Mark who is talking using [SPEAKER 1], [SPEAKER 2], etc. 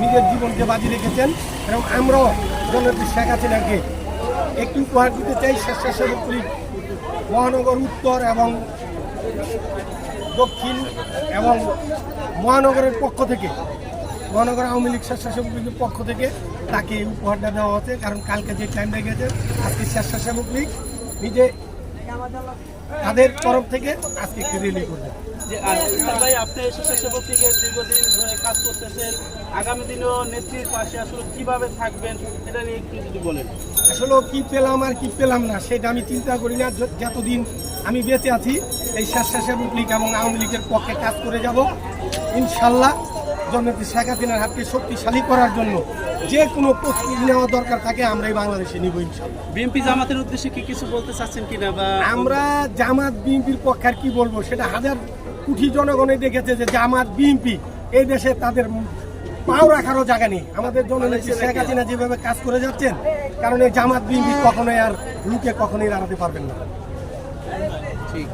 [SPEAKER 1] নিজের জীবনকে বাজি রেখেছেন এবং আমরাও জননেত্রী শেখ হাসিনাকে একটু উপহার দিতে চাই স্বেচ্ছাসেবক লীগ মহানগর উত্তর এবং দক্ষিণ এবং মহানগরের পক্ষ থেকে, মহানগর আওয়ামী লীগ স্বেচ্ছাসেবক পক্ষ থেকে তাকে উপহারটা দেওয়া হচ্ছে। কারণ কালকে যে টাইম গেছে আজকে স্বেচ্ছাসেবক লীগ নিজে তাদের তরফ থেকে আজকে একটি রেলি করবে।
[SPEAKER 2] ভাই আপনি স্বেচ্ছাসেবক লীগের দীর্ঘদিন ধরে কাজ করতেছেন। আগামী দিনেও নেত্রীর পাশে আসলে কীভাবে থাকবেন এটা নিয়ে একটু যদি বলেন।
[SPEAKER 1] আসলে কি পেলাম আর কি পেলাম না সেটা আমি চিন্তা করি না। যতদিন আমি বেঁচে আছি এই স্বেচ্ছাসেবক লীগ এবং আওয়ামী লীগের পক্ষে কাজ করে যাব। ইনশাল্লাহ জননেত্রী শেখ হাসিনার হাতকে শক্তিশালী করার জন্য যে কোনো প্রস্তুতি নেওয়া দরকার থাকে আমরা এই বাংলাদেশে নিব ইনশাল্লাহ।
[SPEAKER 2] বিএনপি জামাতের উদ্দেশ্যে কি কিছু বলতে চাচ্ছেন কিনা বা
[SPEAKER 1] আমরা জামাত বিএনপির পক্ষে আর কি বলব সেটা হাজার কোটি জনগণে দেখেছে যে জামাত বিএনপি এই দেশে তাদের পাও রাখারও জায়গা নেই। আমাদের জননেত্রী শেখ হাসিনা যেভাবে কাজ করে যাচ্ছেন কারণ এই জামাত বিএনপি কখনোই আর লুকে কখনোই দাঁড়াতে পারবেন না।
[SPEAKER 2] ঠিক।